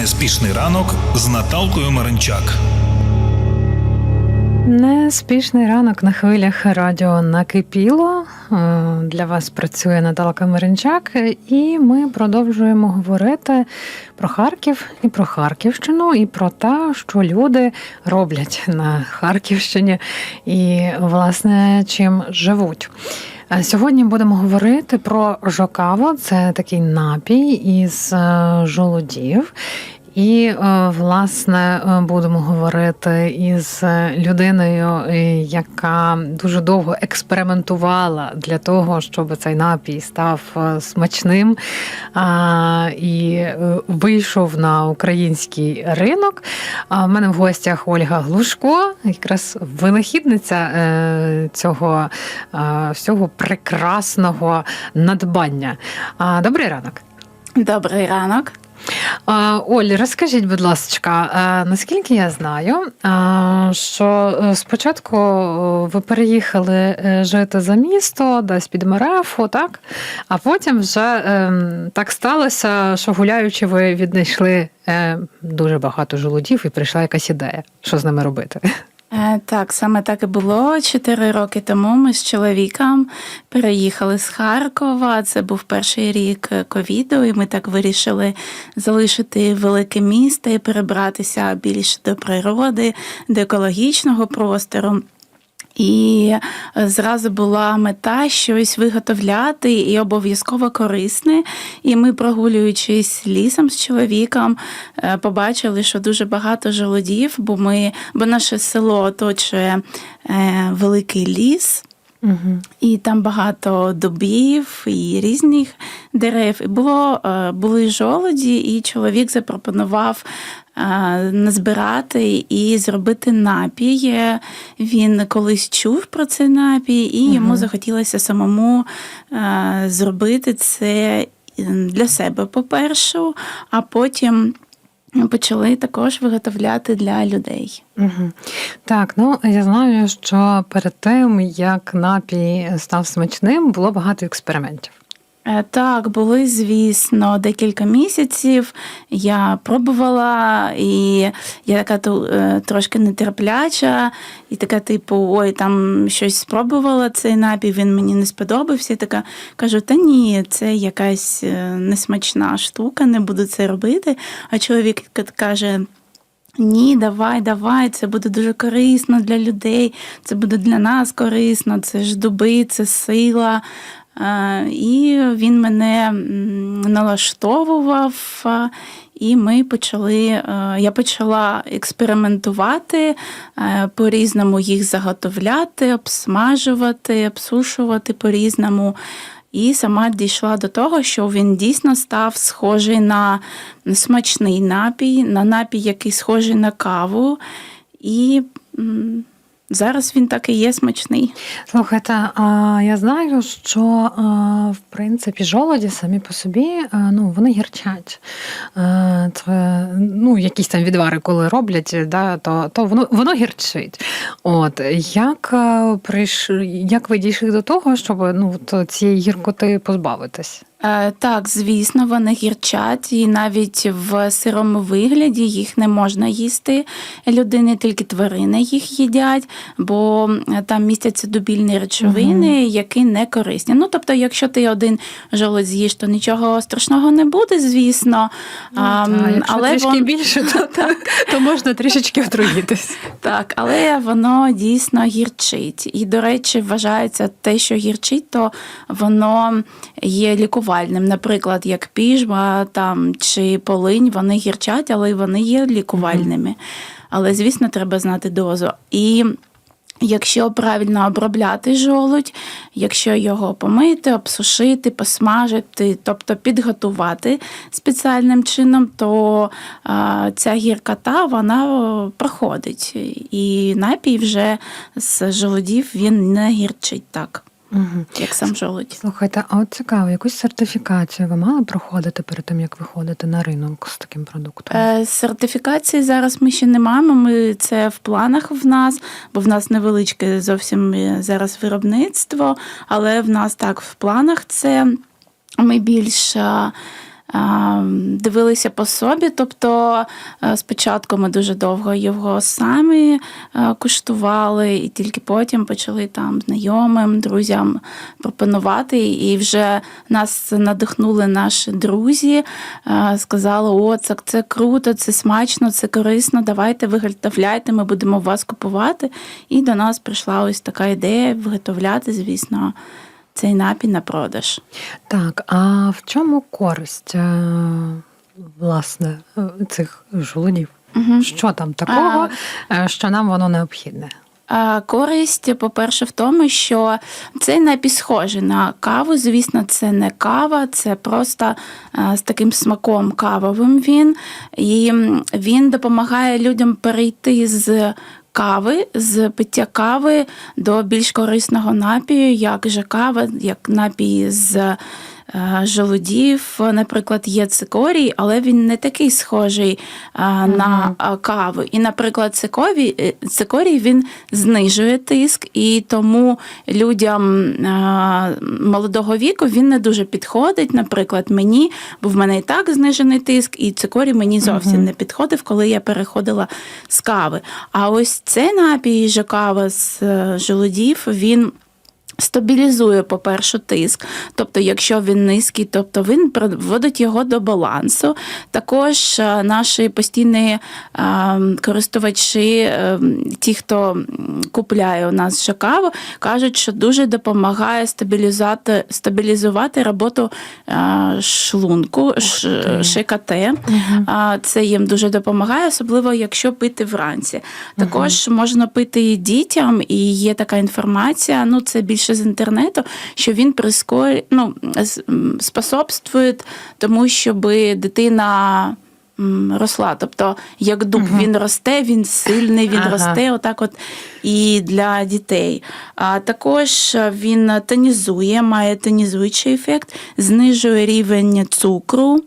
Неспішний ранок з Наталкою Маринчак. Неспішний ранок на хвилях радіо накипіло. Е, Для вас працює Наталка Миринчак, і ми продовжуємо говорити про Харків і про Харківщину, і про те, що люди роблять на Харківщині і, власне, чим живуть. Е, Сьогодні будемо говорити про жокаво. Це такий напій із е, жолудів. І, е, власне, е, будемо говорити із людиною, е, яка дуже довго експериментувала для того, щоб цей напій став смачним і вийшов на український ринок. В мене в гостях Ольга Глушко, якраз винахідниця цього всього прекрасного надбання. Добрий ранок. Добрий ранок. Оль, розкажіть, будь ласка, наскільки я знаю, що е, спочатку ви переїхали е, жити за місто, десь під Мерефу, так? А потім вже ем, так сталося, що гуляючи, ви віднайшли е, дуже багато жолудів і прийшла якась ідея, що з ними робити. Е, Так, саме так і було. Чотири роки тому ми з чоловіком переїхали з Харкова. Це був перший рік е, ковіду, і ми так вирішили залишити велике місто і перебратися більше до природи, до екологічного простору. І е, зразу була мета щось виготовляти і обов'язково корисне. І ми, прогулюючись лісом з чоловіком, е, побачили, що дуже багато жолодів, бо ми, бо наше село оточує е, великий ліс. Угу. І там багато дубів і різних дерев. І було, е, були жолоді, і чоловік запропонував е, назбирати і зробити напій. Він колись чув про цей напій, і йому захотілося самому е, зробити це для себе, по-перше, а потім почали також виготовляти для людей. Угу. Так, ну я знаю, що перед тим, як напій став смачним, було багато експериментів. Е, Так, були, звісно, декілька місяців. Я пробувала, і я така е, трошки нетерпляча, і така, типу, ой, там щось спробувала цей напій, він мені не сподобався. І така кажу: та ні, це якась е, несмачна штука, не буду це робити. А чоловік каже. Ні, давай, давай, це буде дуже корисно для людей, це буде для нас корисно, це ж дуби, це сила. Е, І він мене налаштовував, е, і ми почали, е, я почала експериментувати, по-різному їх заготовляти, обсмажувати, обсушувати по-різному. І сама дійшла до того, що він дійсно став схожий на смачний напій, на напій, який схожий на каву. І зараз він так і є смачний. Слухайте, а я знаю, що в принципі жолоді самі по собі ну, вони гірчать. Це, ну, якісь там відвари, коли роблять, да, то, то воно, воно гірчить. От як, прийш... як ви дійшли до того, щоб ну, то цієї гіркоти позбавитись? Е, Так, звісно, вони гірчать, і навіть в сирому вигляді їх не можна їсти. Людини тільки тварини їх їдять, бо там містяться дубільні речовини, які не корисні. Ну, тобто, якщо ти один жолудь з'їш, то нічого страшного не буде, звісно. А, Ну, та, якщо але трішки вон- більше, то, то, то можна трішечки отруїтись. Так, але воно дійсно гірчить. І, до речі, вважається те, що гірчить, то воно є лікувальним. Наприклад, як піжма там, чи полинь, вони гірчать, але вони є лікувальними. Але, звісно, треба знати дозу. І Якщо правильно обробляти жолудь, якщо його помити, обсушити, посмажити, тобто підготувати спеціальним чином, то а, ця гіркота вона проходить. І напій вже з жолудів він не гірчить так, Угу. як сам жолудь. Слухайте, а от цікаво, якусь сертифікацію ви мали проходити перед тим, як виходити на ринок з таким продуктом? Е, Сертифікації зараз ми ще не маємо. Ми це в планах в нас, бо в нас невеличке зовсім е, зараз виробництво, але в нас так в планах це ми більш дивилися по собі. Тобто е, спочатку ми дуже довго його самі е, куштували, і тільки потім почали там знайомим, друзям пропонувати. І вже нас надихнули наші друзі, е, сказали: о, це, це круто, це смачно, це корисно. Давайте виготовляйте, ми будемо вас купувати. І до нас прийшла ось така ідея виготовляти, звісно, цей напій на продаж. Так, а в чому користь е, власне е, цих жолудів? Угу. Що там такого, е, що нам воно необхідне? Користь, по-перше, в тому, що цей напій схожий на каву. Звісно, це не кава, це просто з таким смаком кавовим він. І він допомагає людям перейти з кави, з пиття кави до більш корисного напію, як же кава, як напій з. Е, Желудів, наприклад, є цикорій, але він не такий схожий а, на а, каву. І, наприклад, цикорій, е, цикорій він знижує тиск, і тому людям молодого віку він не дуже підходить. Наприклад, мені, бо в мене і так знижений тиск, і цикорій мені зовсім Мгм. не підходив, коли я переходила з кави. А ось цей напій жакава з е, желудів, він. Стабілізує, по-перше, тиск. Тобто, якщо він низький, тобто він приводить його до балансу. Також е, наші постійні е, користувачі, е, ті, хто купляє у нас ще каву, кажуть, що дуже допомагає стабілізувати, стабілізувати роботу шлунку. ШКТ. Це їм дуже допомагає, особливо якщо пити вранці. Також можна пити і дітям, і є така інформація. Ну це більше з інтернету, що він прискорює, ну, способствує тому, щоб дитина. Росла, тобто як дуб він росте, він сильний, він Ага. росте, отак от і для дітей. А також він тонізує, має тонізуючий ефект, знижує рівень цукру.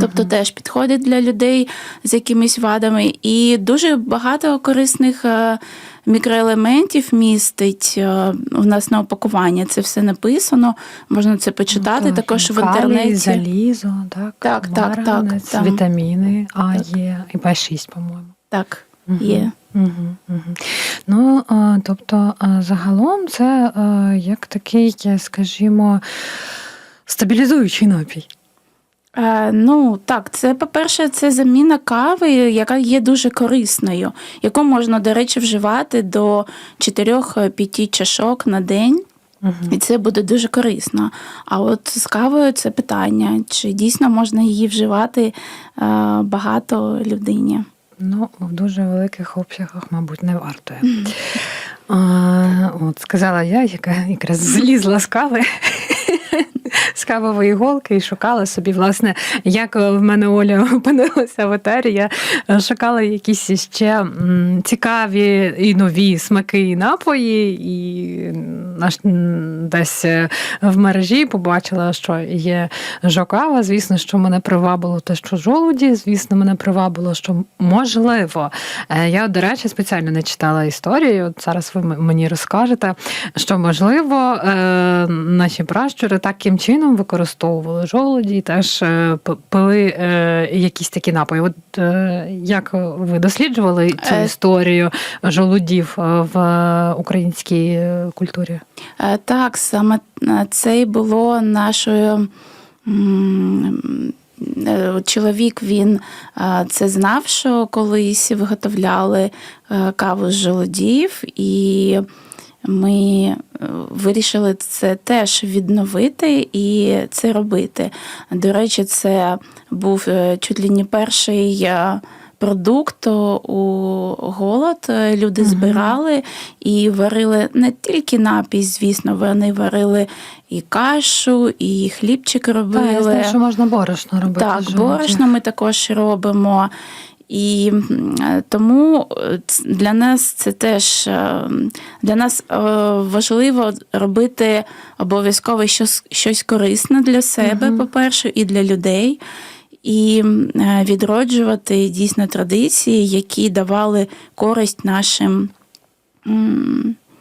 Тобто теж підходить для людей з якимись вадами, і дуже багато корисних е, мікроелементів містить е, у нас на опакуванні. Це все написано, можна це почитати Так, також в інтернеті. залізо, так, Так, так, так, там. вітаміни А є, і Б6, по-моєму. Так, є. Угу, угу. Ну, е, тобто, е, загалом це е, як такий, е, скажімо, стабілізуючий напій. Е, ну так, це по-перше, це заміна кави, яка є дуже корисною, яку можна, до речі, вживати до 4-5 чашок на день. Угу. І це буде дуже корисно. А от з кавою це питання, чи дійсно можна її вживати е, багато людині. Ну, в дуже великих обсягах, мабуть, не варто. А, от сказала я, яка якраз злізла з кави. З кавової голки і шукала собі, власне, як в мене Оля опинилася в етері. Я шукала якісь ще цікаві і нові смаки і напої, і наш десь е, в мережі побачила, що є жокава. Звісно, що мене привабило те, що жолуді. Звісно, мене привабило, що можливо. Е, Я, до речі, спеціально не читала історію. Зараз ви мені розкажете, що можливо е, наші пращури таким чином використовували жолуді, і теж е, пили е, якісь такі напої. От е, як ви досліджували цю історію жолудів в українській культурі? Так, саме це і було нашою. Чоловік він це знав, що колись виготовляли каву з желудів, і ми е, вирішили це теж відновити і це робити. До речі, це був е, чуть ли не перший е, продукт у голод. Люди Мгм. збирали і варили не тільки напій, звісно, вони варили і кашу, і хлібчик Та, я робили. знаю, що можна борошно робити. Так, борошно ми також робимо. І е, тому е, для нас це теж е, для нас важливо робити обов'язково щось, щось корисне для себе, угу. по-перше, і для людей. І відроджувати дійсно традиції, які давали користь нашим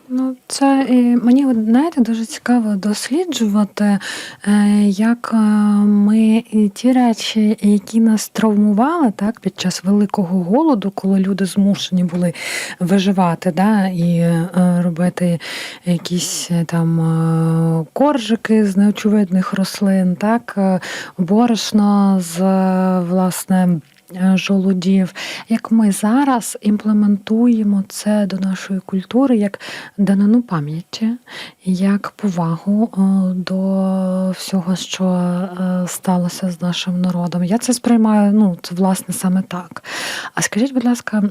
Ну, це е, мені знаєте, дуже цікаво досліджувати, е, як е, ми ті речі, які нас травмували так, під час великого голоду, коли люди змушені були виживати, да, і робити якісь там коржики з неочевидних рослин, так, борошно з власне. Е, Жолудів, як ми зараз імплементуємо це до нашої культури як данину пам'яті, як повагу е, до всього, що е, сталося з нашим народом. Я це сприймаю, ну, це власне саме так. А скажіть, будь ласка,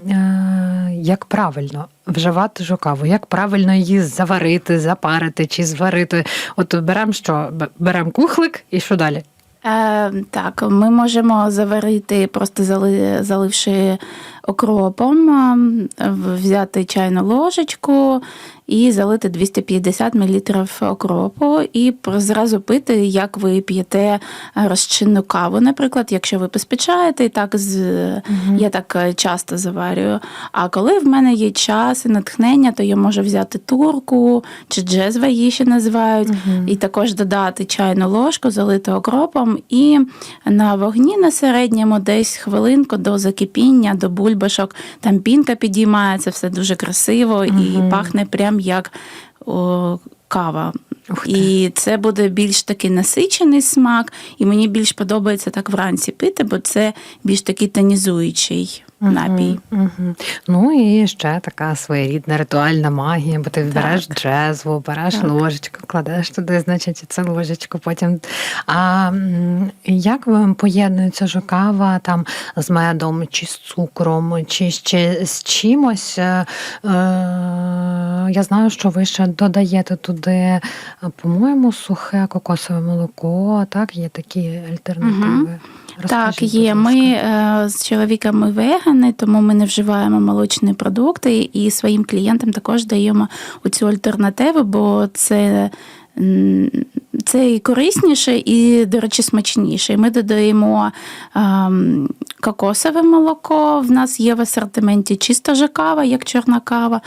як правильно вживати жукаву? Як правильно її заварити, запарити чи зварити? От беремо що? Беремо кухлик і що далі? Е, так, ми можемо заварити, просто зали, заливши окропом, взяти чайну ложечку і залити 250 мл окропу, і зразу пити, як ви п'єте розчинну каву, наприклад, якщо ви поспічаєте, і так з я так е, часто заварюю. А коли в мене є час і натхнення, то я можу взяти турку чи джезва її ще називають, і також додати чайну ложку, залити окропом, і на вогні на середньому десь хвилинку до закипіння, до бульбашок. Там пінка підіймається, все дуже красиво і пахне прям як о, кава. І це буде більш такий насичений смак, і мені більш подобається так вранці пити, бо це більш такий тонізуючий напій. Угу. Ну і ще така своєрідна ритуальна магія, бо ти береш джезву, береш Так. ложечку, кладеш туди, значить, цю ложечку. Потім. А як ви поєднується жукава там з медом, чи з цукром, чи ще з чимось? Е, е, я знаю, що ви ще додаєте туди, е, по-моєму, сухе кокосове молоко. Так, є такі альтернативи. Так, є. Ми е, з чоловіками вегани, тому ми не вживаємо молочні продукти і своїм клієнтам також даємо цю альтернативу, бо це. Це і корисніше, і, до речі, смачніше. Ми додаємо ем, кокосове молоко. В нас є в асортименті чиста же кава, як чорна кава,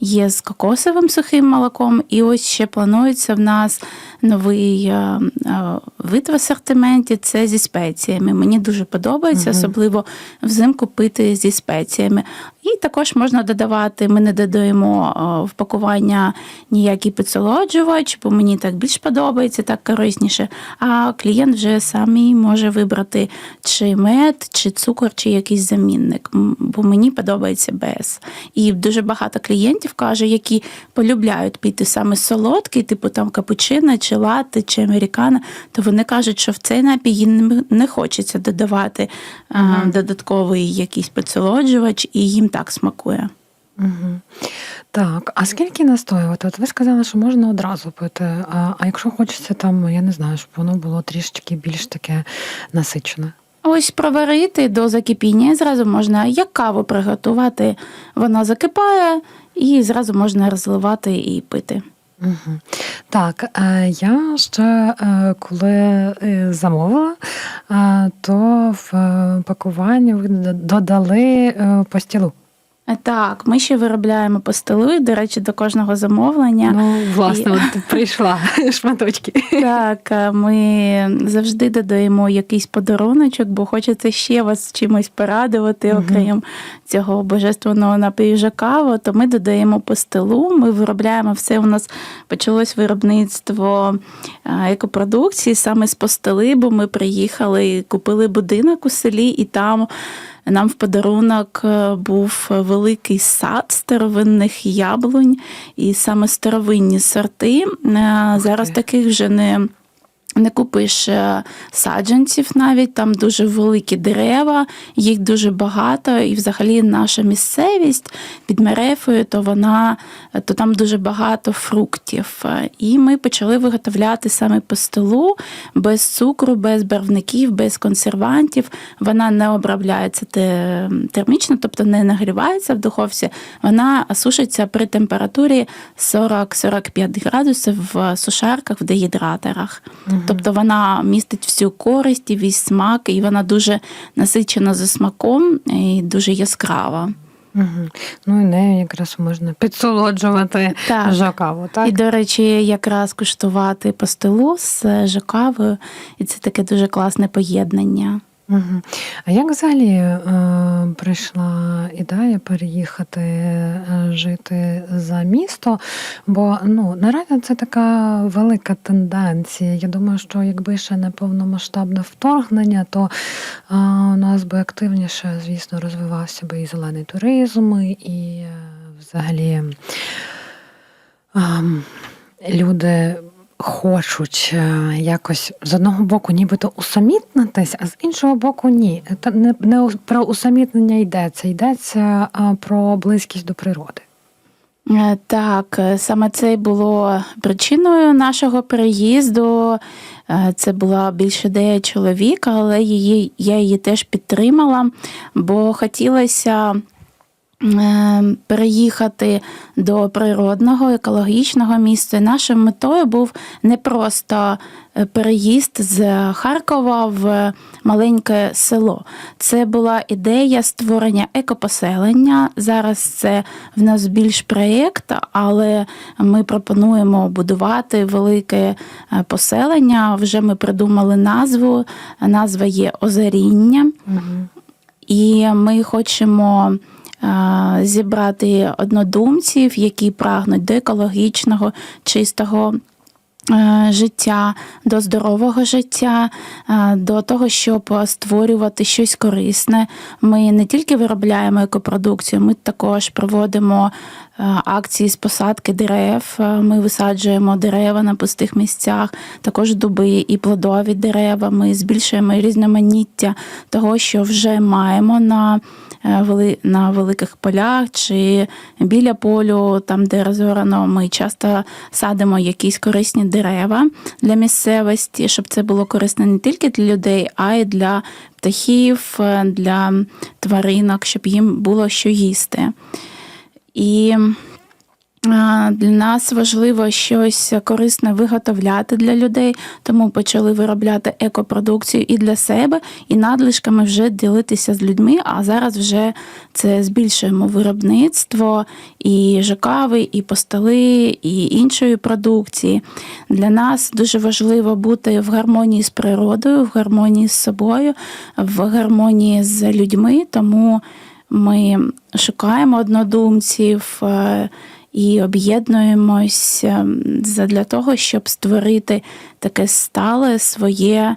є з кокосовим сухим молоком. І ось ще планується в нас новий е, е, вид в асортименті це зі спеціями. Мені дуже подобається, Мгм. особливо взимку пити зі спеціями. І також можна додавати, ми не додаємо е, в пакування ніякий підсолоджувач, бо мені так більш подобається, так корисніше. А клієнт вже самі може вибрати чи мед, чи цукор, чи якийсь замінник. Бо мені подобається без. І дуже багато клієнтів каже, які полюбляють піти саме солодкий, типу там капучино, чи латте, чи американо, то вони кажуть, що в цей напій їм не хочеться додавати а, додатковий якийсь підсолоджувач, і їм так смакує. Угу. Так, а скільки настоювати? От ви сказали, що можна одразу пити. А, а якщо хочеться там, я не знаю, щоб воно було трішечки більш таке насичене. Ось проварити до закипіння, зразу можна як каву приготувати. Вона закипає, і зразу можна розливати і пити. Угу. Так, е, я ще е, коли е, замовила, то в пакуванні додали постілу. Так, ми ще виробляємо пастили, до речі, до кожного замовлення. Ну, власне, І- от прийшла шматочки. Так, ми завжди додаємо якийсь подаруночок, бо хочеться ще вас чимось порадувати, окрім цього божественного напою жакаво, то ми додаємо пастилу. Ми виробляємо все. У нас почалось виробництво екопродукції саме з пастили, бо ми приїхали, купили будинок у селі, і там. Нам в подарунок е, був великий сад старовинних яблунь, і саме старовинні сорти. Е, Зараз таких вже не. Не купиш е, саджанців навіть, там дуже великі дерева, їх дуже багато, і взагалі наша місцевість під Мерефою, то вона то там дуже багато фруктів. Е, І ми почали виготовляти саме пастилу без цукру, без барвників, без консервантів. Вона не обробляється термічно, тобто не нагрівається в духовці. Вона сушиться при температурі 40-45 градусів в сушарках, в дегідраторах. Тобто вона містить всю користь і весь смак, і вона дуже насичена за смаком і дуже яскрава. Угу. Ну і нею якраз можна підсолоджувати Так. жакаву, так? І, до речі, якраз куштувати пастилу з жакавою, і це таке дуже класне поєднання. А як взагалі е, прийшла ідея переїхати е, жити за місто? Бо ну, наразі це така велика тенденція. Я думаю, що якби ще не повномасштабне вторгнення, то е, у нас би активніше, звісно, розвивався би і зелений туризм, і е, взагалі ем, люди хочуть е, якось з одного боку, нібито усамітнитись, а з іншого боку, ні. Та не, не про усамітнення йдеться, йдеться про близькість до природи. Е, Так, е, саме це й було причиною нашого переїзду. Е, Це була більше ідея чоловіка, але її, я її теж підтримала, бо хотілося е, переїхати до природного, екологічного міста. І Нашою метою був не просто е, переїзд з Харкова в маленьке село. Це була ідея створення екопоселення. Зараз це в нас більш проєкт, але ми пропонуємо будувати велике е, поселення. Вже ми придумали назву. Назва є Озаріння. І ми хочемо зібрати однодумців, які прагнуть до екологічного, чистого. Е, Життя до здорового життя, е, до того, щоб створювати щось корисне. Ми не тільки виробляємо екопродукцію, ми також проводимо е, акції з посадки дерев. Ми висаджуємо дерева на пустих місцях, також дуби і плодові дерева. Ми збільшуємо різноманіття того, що вже маємо на, на великих полях чи біля полю, там де розорано. Ми часто садимо якісь корисні дерева для місцевості, щоб це було корисно не тільки для людей, а й для птахів, е, для тваринок, щоб їм було що їсти. І для нас важливо щось корисне виготовляти для людей, тому почали виробляти екопродукцію і для себе, і надлишками вже ділитися з людьми. А зараз вже це збільшуємо виробництво і жакави, і постоли, і іншої продукції. Для нас дуже важливо бути в гармонії з природою, в гармонії з собою, в гармонії з людьми, тому ми шукаємо однодумців. І об'єднуємось ем, для того, щоб створити таке стале своє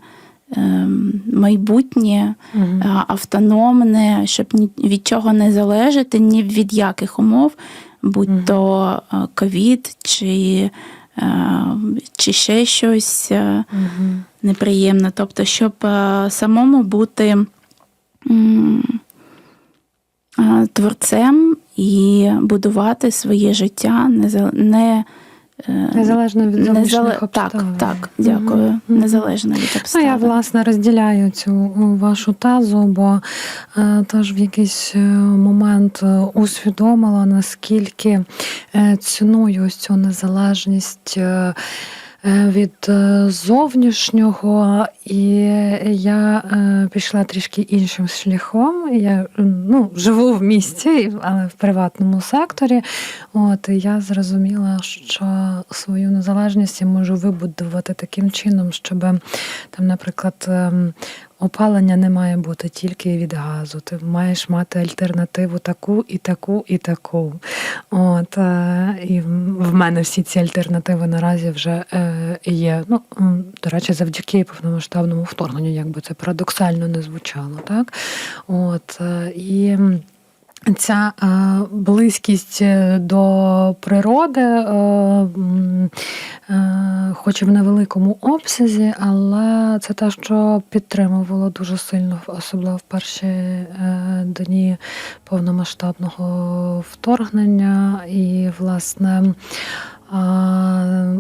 ем, майбутнє, е, автономне, щоб ні від чого не залежати, ні від яких умов, будь то е, ковід чи, е, чи ще щось е, неприємне. Тобто, щоб самому бути творцем і будувати своє життя не, за- не, Незалежно від зовнішніх зале- обставин. Так, так, дякую. Мгм. Незалежно від Ну, обставин. я власне розділяю цю е, вашу тазу, бо е, теж в якийсь е, момент усвідомила, наскільки е, ціную ось цю незалежність. Е, Від е, зовнішнього, і я е, пішла трішки іншим шляхом. Я ну, живу в місті, але в приватному секторі. От і я зрозуміла, що свою незалежність я можу вибудувати таким чином, щоб там, наприклад, ем, опалення не має бути тільки від газу. Ти маєш мати альтернативу таку і таку, і таку. От, е, і в мене всі ці альтернативи наразі вже е, є. Ну, до речі, завдяки повномасштабному вторгненню, як би це парадоксально не звучало. Так? От, е, і Ця е, близькість е, до природи, е, хоч і в невеликому обсязі, але це те, що підтримувало дуже сильно, особливо в перші дні повномасштабного вторгнення. І, власне,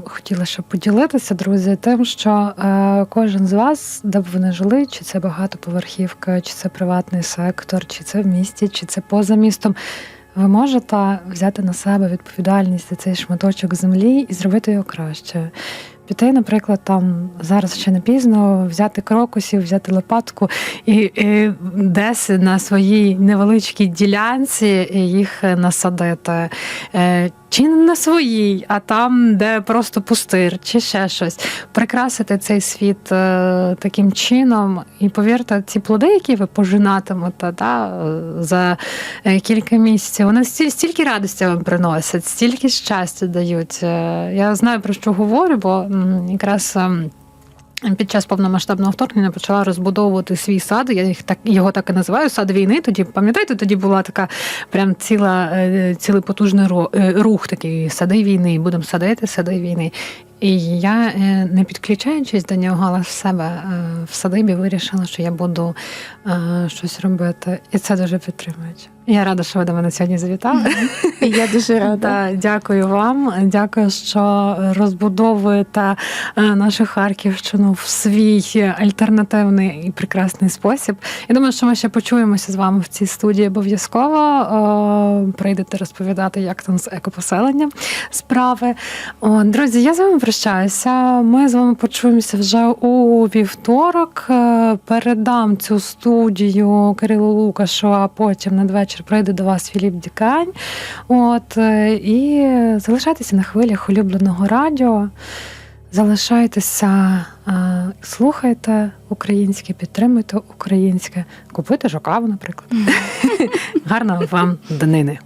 Хотіла ще поділитися, друзі, тим, що е, кожен з вас, де б ви не жили, чи це багатоповерхівка, чи це приватний сектор, чи це в місті, чи це поза містом. Ви можете взяти на себе відповідальність за цей шматочок землі і зробити його краще. піти, наприклад, там зараз ще не пізно взяти крокусів, взяти лопатку і, і десь на своїй невеличкій ділянці їх насадити. Чи на своїй, а там, де просто пустир, чи ще щось. Прикрасити цей світ е, таким чином. І повірте, ці плоди, які ви пожинатимете е, за е, кілька місяців, вони стіль, стільки радості вам приносять, стільки щастя дають. Е, Я знаю про що говорю, бо якраз. Під час повномасштабного вторгнення почала розбудовувати свій сад. Я їх так його так і називаю сад війни. Тоді пам'ятаєте, тоді була така прям ціла е, цілий потужний е, рух такий сади війни. Будемо садити сади війни. І я, е, не підключаючись до нього, але в себе в садибі вирішила, що я буду щось робити. І це дуже підтримуюче. Я рада, що ви до мене сьогодні завітали. Я дуже рада. Дякую вам. Дякую, що розбудовуєте е, нашу Харківщину в свій альтернативний і прекрасний спосіб. Я думаю, що ми ще почуємося з вами в цій студії обов'язково. Е, Прийдете розповідати, як там з екопоселенням справи. Друзі, я з вами прощаюся. Ми з вами почуємося вже у вівторок. Е, Передам цю студію Кирилу Лукашу, а потім надвечір прийде до вас Філіп Дікань. От е, і залишайтеся на хвилях улюбленого радіо. Залишайтеся, е, слухайте українське, підтримуйте українське, купуйте жокаву, наприклад. Гарного вам днини.